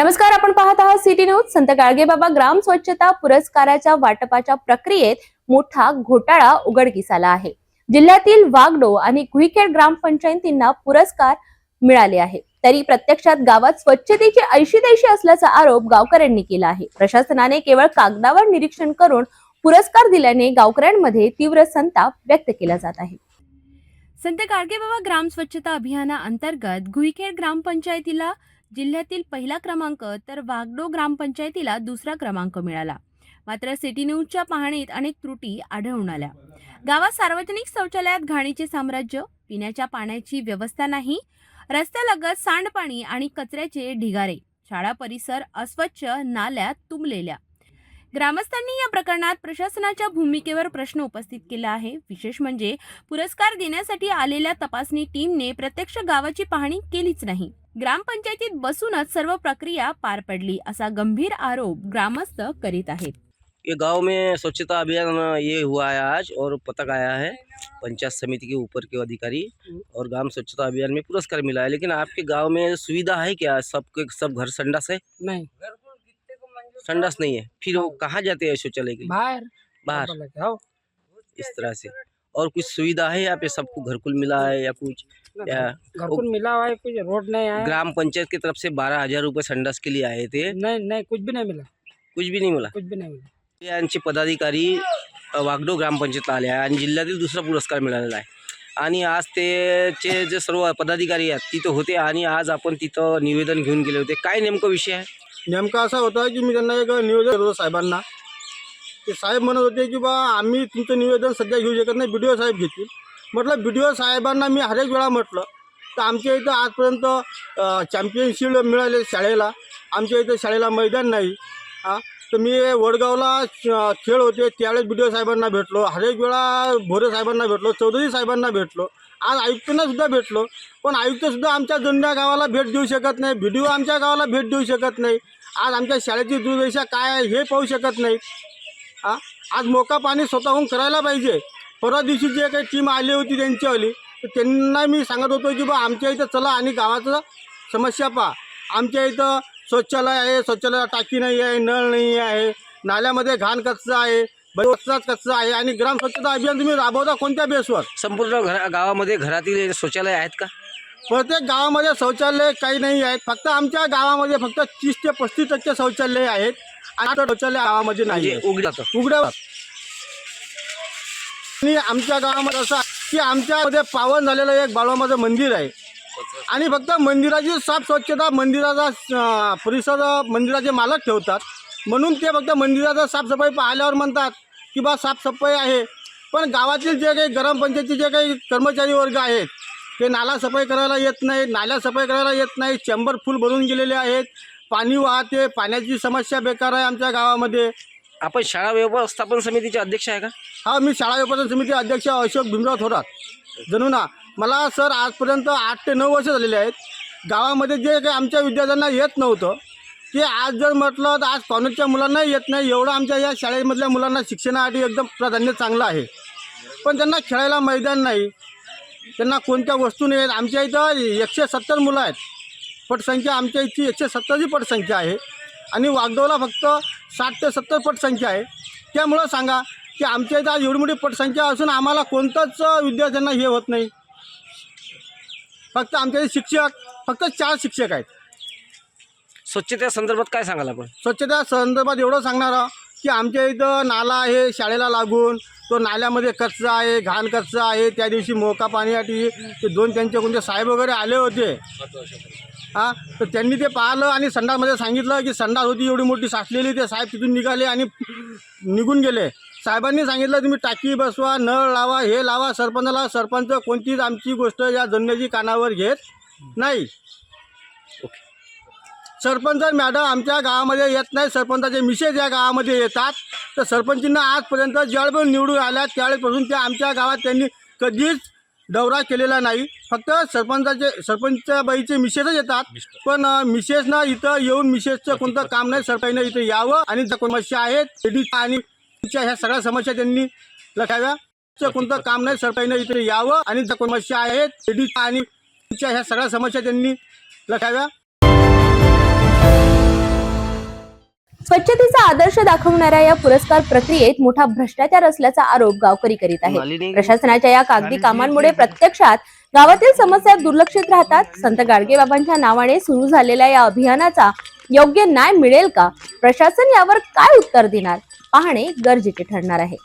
नमस्कार आपण पाहत आहात सिटी न्यूज. संत गाडगेबाबा ग्राम स्वच्छता पुरस्काराच्या वाटपाच्या प्रक्रियेत मोठा घोटाळा उघडकीस आला आहे. जिल्ह्यातील वागडो आणि गुईखेड ग्रामपंचायतींना पुरस्कार मिळाले आहे. तरी प्रत्यक्षात गावात स्वच्छतेची ऐशी तैशी असल्याचा आरोप गावकऱ्यांनी केला आहे. प्रशासनाने केवळ कागदावर निरीक्षण करून पुरस्कार दिल्याने गावकऱ्यांमध्ये तीव्र संताप व्यक्त केला जात आहे. संत गाडगेबाबा ग्राम स्वच्छता अभियाना अंतर्गत गुईखेड ग्रामपंचायतीला जिल्ह्यातील पहिला क्रमांक तर वागडो ग्रामपंचायतीला दुसरा क्रमांक मिळाला. मात्र सिटी न्यूजच्या पाहणीत अनेक त्रुटी आढळून आल्या. गावात सार्वजनिक शौचालयात घाणीचे साम्राज्य पिण्याच्या पाण्याची व्यवस्था नाही रस्त्यालगत सांडपाणी आणि कचऱ्याचे ढिगारे शाळा परिसर अस्वच्छ नाल्यात तुंबलेल्या. ग्रामस्थांनी या प्रकरणात प्रशासनाच्या भूमिकेवर प्रश्न उपस्थित केला आहे. विशेष म्हणजे पुरस्कार देण्यासाठी आलेल्या तपासणी टीमने प्रत्यक्ष गावाची पाहणी केलीच नाही. ग्रामपंचायतीत बसूनच सर्व प्रक्रिया पार पडली असा गंभीर आरोप ग्रामस्थ करीत आहेत. ये गाँव में स्वच्छता अभियान ये हुआ है आज और पतक आया है। पंचायत समिति के ऊपर के अधिकारी और ग्राम स्वच्छता अभियान में पुरस्कार मिला है। लेकिन आपके गाँव में सुविधा है क्या? सबके सब घर संडास है? नहीं। संडास नहीं है। फिर वो कहाँ जाते हैं शौचालय के बाहर। बाहर? इस तरह से। और कुछ सुविधा है यहाँ पे सबको घरकुल मिला है या कुछ या घर को मिला हुआ है कुछ रोड नहीं आया। ग्राम पंचायत की तरफ से बारह हजार रुपये संडास के लिए आए थे। नहीं नहीं कुछ भी नहीं मिला। कुछ भी नहीं मिला। कुछ भी नहीं मिला। यांचे पदाधिकारी वागडो ग्रामपंचायतला आले आहे आणि जिल्ह्यातील दुसरा पुरस्कार मिळालेला आहे. आणि आज तेचे जे सर्व पदाधिकारी आहेत तिथं होते आणि आज आपण तिथं निवेदन घेऊन गेले होते. काय नेमकं विषय आहे? नेमका असा होता की मी त्यांना एक निवेदन होतो साहेबांना. ते साहेब म्हणत होते की बा आम्ही तुमचं निवेदन सध्या घेऊ शकत नाही बी डी ओ साहेब घेतील. म्हटलं बी डी ओ साहेबांना मी हरेक वेळा म्हटलं तर आमच्या इथं आजपर्यंत चॅम्पियनशिप मिळाले शाळेला. आमच्या इथं शाळेला मैदान नाही. हां? तर मी वडगावला खेळ होते त्यावेळेस बी डी ओ साहेबांना भेटलो. हरेक वेळा भोरे साहेबांना भेटलो चौधरी साहेबांना भेटलो. आज आयुक्तांनासुद्धा भेटलो. पण आयुक्तसुद्धा आमच्या जुन्या गावाला भेट देऊ शकत नाही. बी डी ओ आमच्या गावाला भेट देऊ शकत नाही. आज आमच्या शाळेची दुर्दशा काय आहे हे पाहू शकत नाही. आ आज मोका पाणी स्वतःहून करायला पाहिजे. परवा दिवशी जे काही टीम आली होती त्यांच्यावाली तर त्यांना मी सांगत होतो की बा आमच्या इथं चला आणि गावाचं समस्या पहा. आमच्या इथं शौचालय आहे शौचालयाला टाकी नाही आहे नळ नाही आहे नाल्यामध्ये घाण कचरा आहे बरंच कचरा आहे आणि ग्राम स्वच्छता अभियान तुम्ही राबवता कोणत्या बेसवर? संपूर्ण घरा गावामध्ये घरातील शौचालय आहेत का? प्रत्येक गावामध्ये शौचालय काही नाही आहेत. फक्त आमच्या गावामध्ये फक्त तीस ते पस्तीस टक्के शौचालय आहेत. आता शौचालय गावामध्ये नाही म्हणजे आहे. उघड जातं. उघड्या आणि आमच्या गावामध्ये असं की आमच्यामध्ये पावन झालेलं एक बाळवामाचं मंदिर आहे. आणि फक्त मंदिराची साफ स्वच्छता मंदिराचा परिसर मंदिराचे मालक ठेवतात. म्हणून ते फक्त मंदिराचा साफसफाई पाहिल्यावर म्हणतात की बा साफसफाई आहे. पण गावातील जे काही ग्रामपंचायतीचे जे काही कर्मचारी वर्ग आहेत ते नाला सफाई करायला येत नाही नाल्या सफाई करायला येत नाही चेंबर फुल भरून गेलेले आहेत. पाणी वाहते पाण्याची समस्या बेकार आहे आमच्या गावामध्ये. आपण शाळा व्यवस्थापन समितीचे अध्यक्ष आहे का? हा मी शाळा व्यवस्थापन समिती अध्यक्ष अशोक भीमराव थोरात. जणू ना मला सर आजपर्यंत आठ ते नऊ वर्ष झालेले आहेत. गावामध्ये जे काही आमच्या विद्यार्थ्यांना येत नव्हतं ते आज जर म्हटलं तर आज कॉलेजच्या मुलांना येत नाही. एवढं आमच्या या शाळेमधल्या मुलांना शिक्षणासाठी एकदम प्राधान्य चांगलं आहे. पण त्यांना खेळायला मैदान नाही. त्यांना कोणत्या वस्तू नाही आहेत आमच्या इथं एकशे सत्तर मुलं आहेत. पटसंख्या आमच्या इथची एकशे सत्तरची पटसंख्या आहे. आणि वागदोला फक्त साठ ते सत्तर पटसंख्या आहे. त्यामुळं सांगा की आमच्या इथं आज एवढी मोठी पटसंख्या असून आम्हाला कोणतंच विद्यार्थ्यांना हे होत नाही. फक्त आमच्या इथे शिक्षक फक्त चार शिक्षक आहेत. स्वच्छते संदर्भात काय सांगाल आपण? स्वच्छता संदर्भात एवढं सांगणार आहोत की आमच्या इथं नाला आहे शाळेला लागून. तो नाल्यामध्ये कचरा आहे घाण कचरा आहे. त्या दिवशी मोका पाण्यासाठी ते दोन त्यांचे कोणते साहेब वगैरे आले होते. हां? तर त्यांनी ते पाहिलं आणि संडासमध्ये सांगितलं की संडास होती एवढी मोठी साचलेली ते साहेब तिथून निघाले आणि निघून गेले. साहेबांनी सांगितलं तुम्ही टाकी बसवा नळ लावा हे लावा सरपंचाला सरपंच कोणतीच आमची गोष्ट या जन्मेची कानावर घेत नाही. सरपंच मॅडम आमच्या गावामध्ये येत नाही सरपंचाचे मिसेस या गावामध्ये येतात. तर सरपंचींना आजपर्यंत ज्यावेळेस निवडून आल्या त्यावेळेपासून त्या आमच्या गावात त्यांनी कधीच दौरा केलेला नाही. फक्त सरपंचाचे सरपंचच्या बाईचे मिसेसच येतात. पण मिसेसनं इथं येऊन मिसेसचं कोणतं काम नाही सरपंचनं इथं यावं आणि ज्या समस्या आहेत आणि ह्या सगळ्या समस्या त्यांनी लक्षाव्या कोणतं काम नाही सरपंचनं इथे यावं आणि ज्या समस्या आहेत आणि ह्या सगळ्या समस्या त्यांनी लक्षाव्या स्वच्छतेचा आदर्श दाखवणाऱ्या या पुरस्कार प्रक्रियेत मोठा भ्रष्टाचार असल्याचा आरोप गावकरी करीत आहेत. प्रशासनाच्या या कागदी कामांमुळे प्रत्यक्षात गावातील समस्या दुर्लक्षित राहतात. संत गाडगेबाबांच्या नावाने सुरू झालेल्या या अभियानाचा योग्य न्याय मिळेल का? प्रशासन यावर काय उत्तर देणार? पाहणे गरजेचे ठरणार आहे.